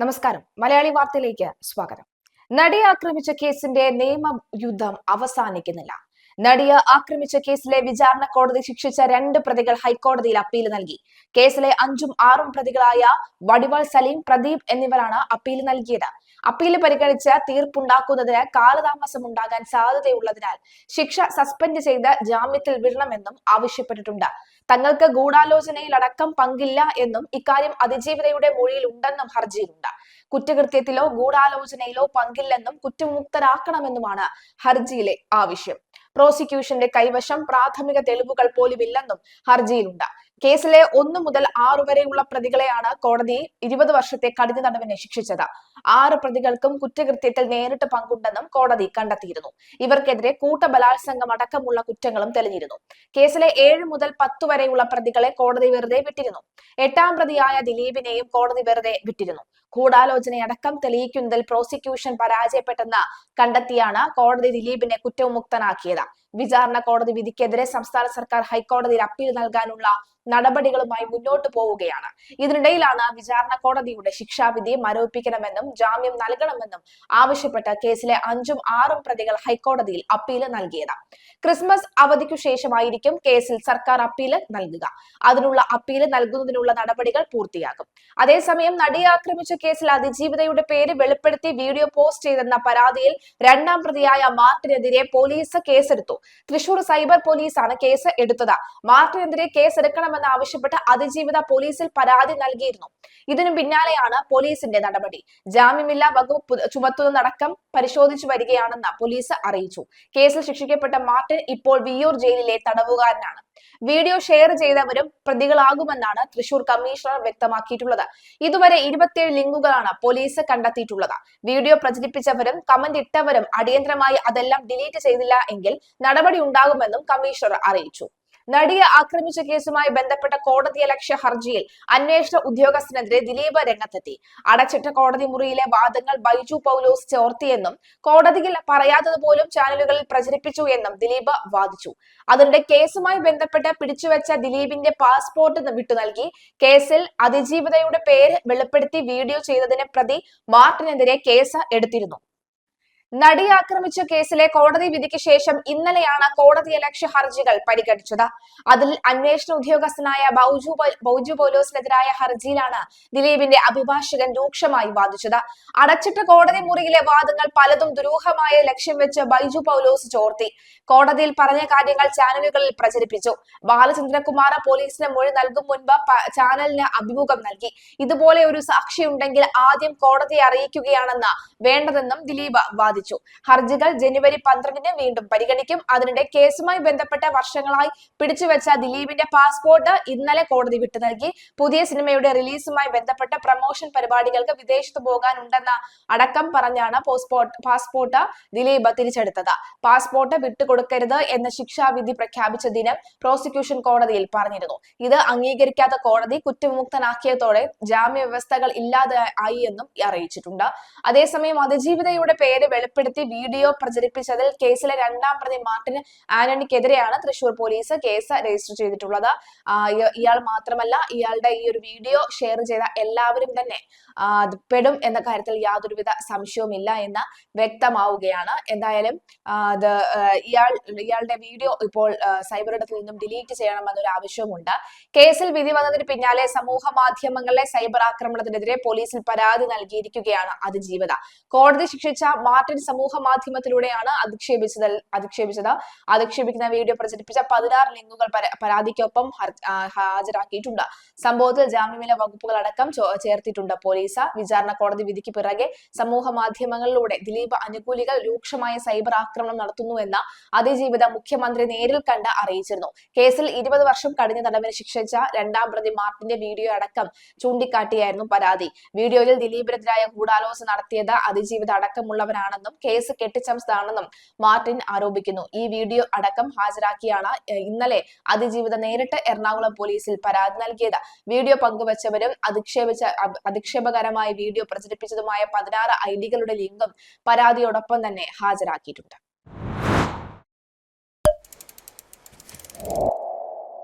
നമസ്കാരം. മലയാളി വാർത്തയിലേക്ക് സ്വാഗതം. നടിയെ ആക്രമിച്ച കേസിന്റെ നിയമ യുദ്ധം അവസാനിക്കുന്നില്ല. നടിയെ ആക്രമിച്ച കേസിലെ വിചാരണ കോടതി ശിക്ഷിച്ച രണ്ട് പ്രതികൾ ഹൈക്കോടതിയിൽ അപ്പീൽ നൽകി. കേസിലെ അഞ്ചും ആറും പ്രതികളായ വടിവാൾ സലീം പ്രദീപ് എന്നിവരാണ് അപ്പീൽ നൽകിയത്. അപ്പീൽ പരിഗണിച്ച് തീർപ്പുണ്ടാക്കുന്നതിന് കാലതാമസം ഉണ്ടാകാൻ സാധ്യതയുള്ളതിനാൽ ശിക്ഷ സസ്പെൻഡ് ചെയ്ത് ജാമ്യത്തിൽ വിടണമെന്നും ആവശ്യപ്പെട്ടിട്ടുണ്ട്. തങ്ങൾക്ക് ഗൂഢാലോചനയിലടക്കം പങ്കില്ല എന്നും ഇക്കാര്യം അതിജീവിതയുടെ മൊഴിയിൽ ഉണ്ടെന്നും ഹർജിയിലുണ്ട്. കുറ്റകൃത്യത്തിലോ ഗൂഢാലോചനയിലോ പങ്കില്ലെന്നും കുറ്റമുക്തരാക്കണമെന്നുമാണ് ഹർജിയിലെ ആവശ്യം. പ്രോസിക്യൂഷന്റെ കൈവശം പ്രാഥമിക തെളിവുകൾ പോലുമില്ലെന്നും ഹർജിയിലുണ്ട്. കേസിലെ ഒന്നു മുതൽ ആറു വരെയുള്ള പ്രതികളെയാണ് കോടതി ഇരുപത് വർഷത്തെ കഠിന തടവിന് ശിക്ഷിച്ചത്. ആറ് പ്രതികൾക്കും കുറ്റകൃത്യത്തിൽ നേരിട്ട് പങ്കുണ്ടെന്നും കോടതി കണ്ടെത്തിയിരുന്നു. ഇവർക്കെതിരെ കൂട്ടബലാത്സംഗം അടക്കമുള്ള കുറ്റങ്ങളും തെളിഞ്ഞിരുന്നു. കേസിലെ ഏഴ് മുതൽ പത്ത് വരെയുള്ള പ്രതികളെ കോടതി വെറുതെ വിട്ടിരുന്നു. എട്ടാം പ്രതിയായ ദിലീപിനെയും കോടതി വെറുതെ വിട്ടിരുന്നു. ഗൂഢാലോചനയടക്കം തെളിയിക്കുന്നതിൽ പ്രോസിക്യൂഷൻ പരാജയപ്പെട്ടെന്ന് കണ്ടെത്തിയാണ് കോടതി ദിലീപിനെ കുറ്റവിമുക്തനാക്കിയത്. വിചാരണ കോടതി വിധിക്കെതിരെ സംസ്ഥാന സർക്കാർ ഹൈക്കോടതിയിൽ അപ്പീൽ നൽകാനുള്ള നടപടികളുമായി മുന്നോട്ട് പോവുകയാണ്. ഇതിനിടയിലാണ് വിചാരണ കോടതിയുടെ ശിക്ഷാവിധി മരവിപ്പിക്കണമെന്നും ജാമ്യം നൽകണമെന്നും ആവശ്യപ്പെട്ട് കേസിലെ അഞ്ചും ആറും പ്രതികൾ ഹൈക്കോടതിയിൽ അപ്പീൽ നൽകിയത്. ക്രിസ്മസ് അവധിക്കു ശേഷമായിരിക്കും കേസിൽ സർക്കാർ അപ്പീൽ നൽകുക. അതിനുള്ള അപ്പീൽ നൽകുന്നതിനുള്ള നടപടികൾ പൂർത്തിയാകും. അതേസമയം നടിയെ ആക്രമിച്ച കേസിൽ അതിജീവിതയുടെ പേര് വെളിപ്പെടുത്തി വീഡിയോ പോസ്റ്റ് ചെയ്തെന്ന പരാതിയിൽ രണ്ടാം പ്രതിയായ മാർട്ടിനെതിരെ പോലീസ് കേസെടുത്തു. തൃശൂർ സൈബർ പോലീസാണ് കേസ് എടുത്തത്. മാർട്ടിനെതിരെ കേസ് എടുക്കണമെന്ന് ആവശ്യപ്പെട്ട് അതിജീവിത പോലീസിൽ പരാതി നൽകിയിരുന്നു. ഇതിനു പിന്നാലെയാണ് പോലീസിന്റെ നടപടി. ജാമ്യമില്ലാ വകുപ്പ് ചുമത്തുന്നതടക്കം പരിശോധിച്ചു വരികയാണെന്ന് പോലീസ് അറിയിച്ചു. കേസിൽ ശിക്ഷിക്കപ്പെട്ട മാർട്ടിൻ ഇപ്പോൾ വിയൂർ ജയിലിലെ തടവുകാരനാണ്. വീഡിയോ ഷെയർ ചെയ്തവരും പ്രതികളാകുമെന്നാണ് തൃശൂർ കമ്മീഷണർ വ്യക്തമാക്കിയിട്ടുള്ളത്. ഇതുവരെ ഇരുപത്തിയേഴ് ലിങ്കുകളാണ് പോലീസ് കണ്ടെത്തിയിട്ടുള്ളത്. വീഡിയോ പ്രചരിപ്പിച്ചവരും കമന്റ് ഇട്ടവരും അടിയന്തരമായി അതെല്ലാം ഡിലീറ്റ് ചെയ്തില്ല എങ്കിൽ നടപടി ഉണ്ടാകുമെന്നും കമ്മീഷണർ അറിയിച്ചു. നടിയെ ആക്രമിച്ച കേസുമായി ബന്ധപ്പെട്ട കോടതിയലക്ഷ്യ ഹർജിയിൽ അന്വേഷണ ഉദ്യോഗസ്ഥനെതിരെ ദിലീപ് രംഗത്തെത്തി. അടച്ചിട്ട കോടതി മുറിയിലെ വാദങ്ങൾ ബൈജു പൗലോസ് ചോർത്തിയെന്നും കോടതിയിൽ പറയാത്തത് പോലും ചാനലുകളിൽ പ്രചരിപ്പിച്ചു എന്നും ദിലീപ് വാദിച്ചു. അതിനിടെ കേസുമായി ബന്ധപ്പെട്ട് പിടിച്ചുവെച്ച ദിലീപിന്റെ പാസ്പോർട്ട് വിട്ടു നൽകി. കേസിൽ അതിജീവിതയുടെ പേര് വെളിപ്പെടുത്തി വീഡിയോ ചെയ്തതിന് പ്രതി മാർട്ടിനെതിരെ കേസ് എടുത്തിരുന്നു. നടിയെ ആക്രമിച്ച കേസിലെ കോടതി വിധിക്ക് ശേഷം ഇന്നലെയാണ് കോടതിയലക്ഷ്യ ഹർജികൾ പരിഗണിച്ചത്. അതിൽ അന്വേഷണ ഉദ്യോഗസ്ഥനായ ബൗജു ബൗജു പോലോസിനെതിരായ ഹർജിയിലാണ് ദിലീപിന്റെ അഭിഭാഷകൻ രൂക്ഷമായി വാദിച്ചത്. അടച്ചിട്ട കോടതി മുറിയിലെ വാദങ്ങൾ പലതും ദുരൂഹമായ ലക്ഷ്യം വെച്ച് ബൈജു പൗലോസ് ചോർത്തി. കോടതിയിൽ പറഞ്ഞ കാര്യങ്ങൾ ചാനലുകളിൽ പ്രചരിപ്പിച്ചു. ബാലചന്ദ്രകുമാർ പോലീസിന് മൊഴി നൽകും മുൻപ് ചാനലിന് അഭിമുഖം നൽകി. ഇതുപോലെ ഒരു സാക്ഷി ഉണ്ടെങ്കിൽ ആദ്യം കോടതിയെ അറിയിക്കുകയാണെന്ന് വേണ്ടതെന്നും ദിലീപ് വാദിച്ചു. അറിയിച്ചു ഹർജികൾ ജനുവരി പന്ത്രണ്ടിന് വീണ്ടും പരിഗണിക്കും. അതിനിടെ കേസുമായി ബന്ധപ്പെട്ട വർഷങ്ങളായി പിടിച്ചുവെച്ച ദിലീപിന്റെ പാസ്പോർട്ട് ഇന്നലെ കോടതി വിട്ടു നൽകി. പുതിയ സിനിമയുടെ റിലീസുമായി ബന്ധപ്പെട്ട പ്രമോഷൻ പരിപാടികൾക്ക് വിദേശത്ത് പോകാനുണ്ടെന്ന അടക്കം പറഞ്ഞാണ് പാസ്പോർട്ട് ദിലീപ് തിരിച്ചെടുത്തത്. പാസ്പോർട്ട് വിട്ടുകൊടുക്കരുത് എന്ന ശിക്ഷാവിധി പ്രഖ്യാപിച്ച ദിനം പ്രോസിക്യൂഷൻ കോടതിയിൽ പറഞ്ഞിരുന്നു. ഇത് അംഗീകരിക്കാത്ത കോടതി കുറ്റവിമുക്തനാക്കിയതോടെ ജാമ്യ വ്യവസ്ഥകൾ ഇല്ലാതെ ആയി എന്നും അറിയിച്ചിട്ടുണ്ട്. അതേസമയം അതിജീവിതയുടെ പേര് വെളിപ്പെടുത്തി വീഡിയോ പ്രചരിപ്പിച്ചതിൽ കേസിലെ രണ്ടാം പ്രതി മാർട്ടിൻ ആന്റണിക്കെതിരെയാണ് തൃശൂർ പോലീസ് കേസ് രജിസ്റ്റർ ചെയ്തിട്ടുള്ളത്. ഇയാൾ മാത്രമല്ല ഇയാളുടെ ഈ ഒരു വീഡിയോ ഷെയർ ചെയ്ത എല്ലാവരും തന്നെ പെടും എന്ന കാര്യത്തിൽ യാതൊരുവിധ സംശയവുമില്ല എന്ന് വ്യക്തമാവുകയാണ്. എന്തായാലും അത് ഇയാൾ ഇയാളുടെ വീഡിയോ ഇപ്പോൾ സൈബർ ഇടത്തിൽ നിന്നും ഡിലീറ്റ് ചെയ്യണമെന്നൊരു ആവശ്യവുമുണ്ട് കേസിൽ വിധി വന്നതിന് പിന്നാലെ സമൂഹ മാധ്യമങ്ങളിലെ സൈബർ ആക്രമണത്തിനെതിരെ പോലീസിൽ പരാതി നൽകിയിരിക്കുകയാണ് അതിജീവത. കോടതി ശിക്ഷിച്ച മാർട്ടിൻ സമൂഹ മാധ്യമത്തിലൂടെയാണ് അധിക്ഷേപിച്ചത് അധിക്ഷേപിച്ചത്. അധിക്ഷേപിക്കുന്ന വീഡിയോ പ്രചരിപ്പിച്ച പതിനാറ് ലിങ്കുകൾ പരാതിക്കൊപ്പം ഹാജരാക്കിയിട്ടുണ്ട്. സംഭവത്തിൽ ജാമ്യമില വകുപ്പുകൾ അടക്കം ചേർത്തിട്ടുണ്ട്. പോലീസ് വിചാരണ കോടതി വിധിക്ക് പിറകെ സമൂഹ മാധ്യമങ്ങളിലൂടെ ദിലീപ് അനുകൂലികൾ രൂക്ഷമായ സൈബർ ആക്രമണം നടത്തുന്നു നടത്തുന്നുവെന്ന അതിജീവിത മുഖ്യമന്ത്രി നേരിൽ കണ്ട് അറിയിച്ചിരുന്നു. കേസിൽ ഇരുപത് വർഷം കഠിന തടവിന് ശിക്ഷിച്ച രണ്ടാം പ്രതി മാർട്ടിന്റെ വീഡിയോ അടക്കം ചൂണ്ടിക്കാട്ടിയായിരുന്നു പരാതി. വീഡിയോയിൽ ദിലീപിനെതിരായ ഗൂഢാലോചന നടത്തിയത് അതിജീവിത അടക്കമുള്ളവരാണെന്നും കേസ് കെട്ടിച്ചമച്ചതാണെന്നും മാർട്ടിൻ ആരോപിക്കുന്നു. ഈ വീഡിയോ അടക്കം ഹാജരാക്കിയാണ് ഇന്നലെ അതിജീവിത നേരിട്ട് എറണാകുളം പോലീസിൽ പരാതി നൽകിയത്. വീഡിയോ പങ്കുവച്ചവരും അധിക്ഷേപിച്ച അധിക്ഷേപകരമായ വീഡിയോ പ്രചരിപ്പിച്ചതുമായ പതിനാറ് ഐഡികളുടെ ഡികളുടെ ലിങ്കും പരാതിയോടൊപ്പം തന്നെ ഹാജരാക്കിയിട്ടുണ്ട്.